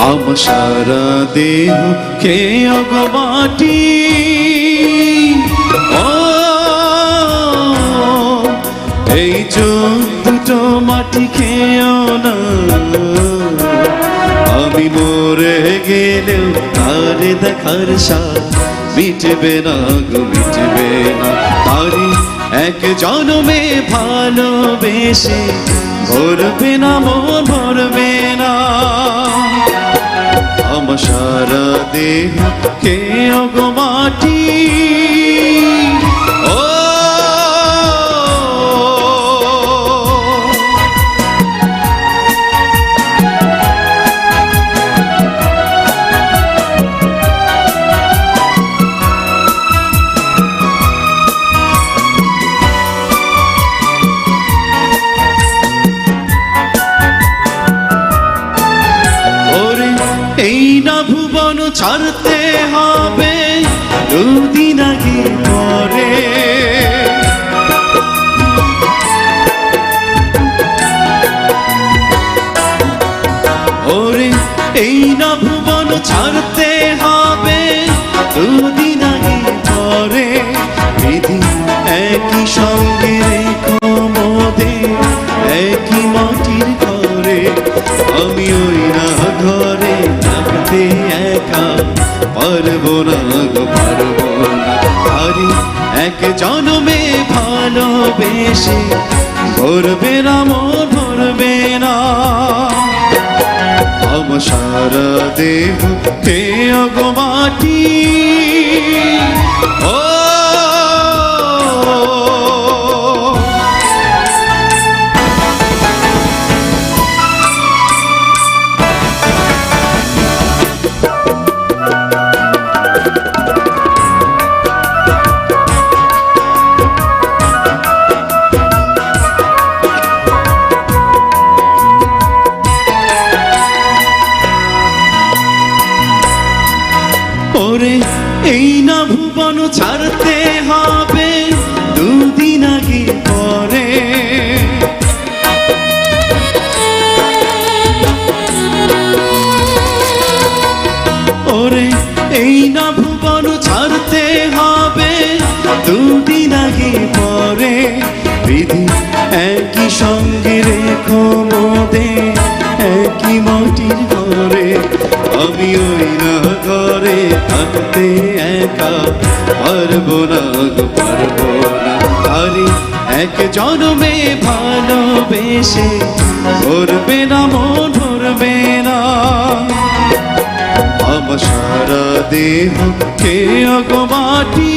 আমার সারা দেহ অগমাটি ও, এই চোখ দুটো মাটি খেয়েও না। আমি মরে গেলেও তারে দেখার মিটবে না গো, মিটবে না। তারি এক জনমে ভালোবেসে ভরবে না, মন ভরবে না। সারা দেহ কে অগমাটি ছাড়তে হবে দুদিন আগে পরে। ওরে, এই না ছাড়তে হবে দুদিন আগে পরে। একই সঙ্গে রেখো একা পারব না গো, পারব না। আরে, এক জনমে ভালোবেসে ভরবে না মন ভরবে না। আমার সারা দেহ কে ও ওরে এই না ভুবন ছাড়তে হবে দুদিন আগে পরে। ওরে, এই না ভুবন ছাড়তে হবে দুদিন আগে পরে। বিধি একই সঙ্গে রেখো মোদে, একই মাটির ঘরে। আমি ওই ঘরে থাকতে একা পারব না গো, পারব না। আরে এক জনমে ভালোবেসে ভরবে না মন ভরবে না। আমার সারা দেহ কে অগমাটি